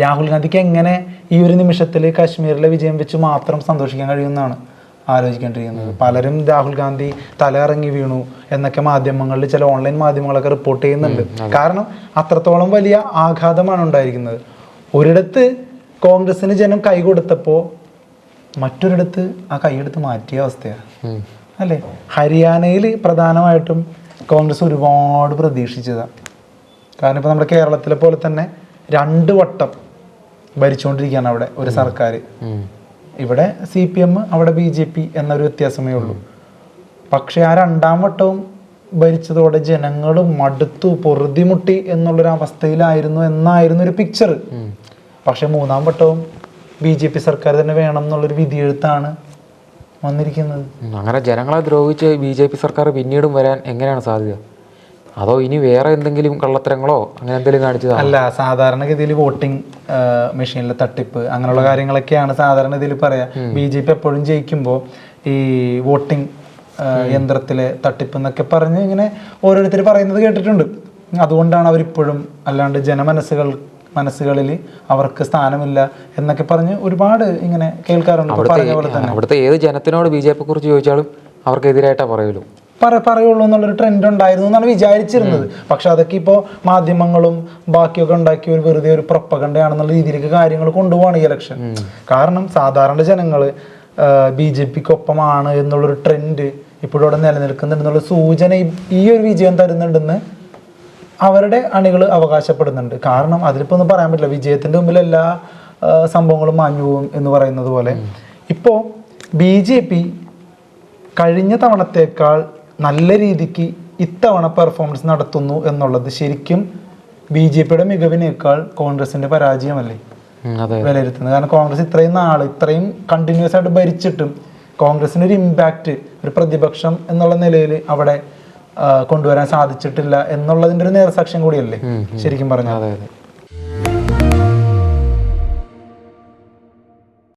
രാഹുൽ ഗാന്ധിക്ക് എങ്ങനെ ഈ ഒരു നിമിഷത്തിൽ കാശ്മീരിലെ വിജയം വെച്ച് മാത്രം സന്തോഷിക്കാൻ കഴിയുമെന്നാണ് ആലോചിക്കേണ്ടിയിരിക്കുന്നത്. പലരും രാഹുൽ ഗാന്ധി തല ഇറങ്ങി വീണു എന്നൊക്കെ മാധ്യമങ്ങളിൽ ചില ഓൺലൈൻ മാധ്യമങ്ങളൊക്കെ റിപ്പോർട്ട് ചെയ്യുന്നുണ്ട്. കാരണം അത്രത്തോളം വലിയ ആഘാതമാണ് ഉണ്ടായിരിക്കുന്നത്. ഒരിടത്ത് കോൺഗ്രസിന് ജനം കൈ കൊടുത്തപ്പോൾ മറ്റൊരിടത്ത് ആ കൈയെടുത്ത് മാറ്റിയ അവസ്ഥയാണ്. അല്ലേ? ഹരിയാനയിൽ പ്രധാനമായിട്ടും കോൺഗ്രസ് ഒരുപാട് പ്രതീക്ഷിച്ചതാണ്. കാരണം ഇപ്പോൾ നമ്മുടെ കേരളത്തിലെ പോലെ തന്നെ രണ്ട് വട്ടം ഭരിച്ചുകൊണ്ടിരിക്കുകയാണ് അവിടെ ഒരു സർക്കാർ ഇവിടെ സി പി എം അവിടെ ബി ജെ പി എന്നൊരു വ്യത്യാസമേ ഉള്ളൂ. പക്ഷെ ആ രണ്ടാം വട്ടവും ഭരിച്ചതോടെ ജനങ്ങൾ മടുത്തു പൊറുതിമുട്ടി എന്നുള്ളൊരു അവസ്ഥയിലായിരുന്നു എന്നായിരുന്നു ഒരു പിക്ചർ പക്ഷെ മൂന്നാം വട്ടവും ബി ജെ പി സർക്കാർ തന്നെ വേണം എന്നുള്ളൊരു വിധിയെഴുത്താണ് വന്നിരിക്കുന്നത്. അങ്ങനെ ജനങ്ങളെ ദ്രോഹിച്ച് ബി ജെ പി സർക്കാർ പിന്നീടും വരാൻ എങ്ങനെയാണ് സാധ്യത? അതോ ഇനി വേറെ എന്തെങ്കിലും കള്ളത്തരങ്ങളോ അങ്ങനെ എന്തെങ്കിലും കാണിച്ചത് അല്ല സാധാരണഗതിയിൽ വോട്ടിംഗ് മെഷീനിലെ തട്ടിപ്പ് അങ്ങനെയുള്ള കാര്യങ്ങളൊക്കെയാണ് സാധാരണഗതിയിൽ പറയാ. ബി ജെ പി എപ്പോഴും ജയിക്കുമ്പോൾ ഈ വോട്ടിംഗ് യന്ത്രത്തിലെ തട്ടിപ്പ് എന്നൊക്കെ പറഞ്ഞ് ഇങ്ങനെ ഓരോരുത്തർ പറയുന്നത് കേട്ടിട്ടുണ്ട്. അതുകൊണ്ടാണ് അവരിപ്പോഴും അല്ലാണ്ട് ജനമനസ്സുകൾ മനസ്സുകളിൽ അവർക്ക് സ്ഥാനമില്ല എന്നൊക്കെ പറഞ്ഞ് ഒരുപാട് ഇങ്ങനെ കേൾക്കാറുണ്ട്. ഇപ്പൊ പറഞ്ഞ പോലെ തന്നെ. അവിടുത്തെ ഏത് ജനത്തിനോട് ബി ജെ പിയെ കുറിച്ച് ചോദിച്ചാലും അവർക്കെതിരായിട്ടാ പറയുള്ളൂ പറ പറയുള്ളൂ എന്നുള്ളൊരു ട്രെൻഡ് ഉണ്ടായിരുന്നു എന്നാണ് വിചാരിച്ചിരുന്നത്. പക്ഷെ അതൊക്കെ ഇപ്പോൾ മാധ്യമങ്ങളും ബാക്കിയൊക്കെ ഉണ്ടാക്കിയ ഒരു വെറുതെ ഒരു പ്രൊപ്പകണ്ടയാണെന്നുള്ള രീതിയിലേക്ക് കാര്യങ്ങൾ കൊണ്ടുപോവാണ് ഈ ഇലക്ഷൻ കാരണം സാധാരണ ജനങ്ങൾ ബി ജെ പിക്കൊപ്പമാണ് എന്നുള്ളൊരു ട്രെൻഡ് ഇപ്പോഴും അവിടെ നിലനിൽക്കുന്നുണ്ടെന്നുള്ള സൂചന ഈ- ഒരു വിജയം തരുന്നുണ്ടെന്ന് അവരുടെ അണികൾ അവകാശപ്പെടുന്നുണ്ട്. കാരണം അതിലിപ്പോൾ ഒന്നും പറയാൻ പറ്റില്ല. വിജയത്തിന്റെ മുമ്പിൽ എല്ലാ സംഭവങ്ങളും മാഞ്ഞു പോകും എന്ന് പറയുന്നത് പോലെ. ഇപ്പോൾ ബി ജെ പി കഴിഞ്ഞ തവണത്തേക്കാൾ നല്ല രീതിക്ക് ഇത്തവണ പെർഫോമൻസ് നടത്തുന്നു എന്നുള്ളത് ശരിക്കും ബി ജെ പിയുടെ മികവിനേക്കാൾ കോൺഗ്രസിന്റെ പരാജയമല്ലേ? വിലയിരുത്തുന്നത്. കാരണം കോൺഗ്രസ് ഇത്രയും നാൾ ഇത്രയും കണ്ടിന്യൂസ് ആയിട്ട് ഭരിച്ചിട്ടും കോൺഗ്രസിന് ഒരു ഇമ്പാക്റ്റ് ഒരു പ്രതിപക്ഷം എന്നുള്ള നിലയിൽ അവിടെ കൊണ്ടുവരാൻ സാധിച്ചിട്ടില്ല എന്നുള്ളതിന്റെ ഒരു നേർസാക്ഷ്യം കൂടിയല്ലേ? ശരിക്കും പറഞ്ഞാൽ.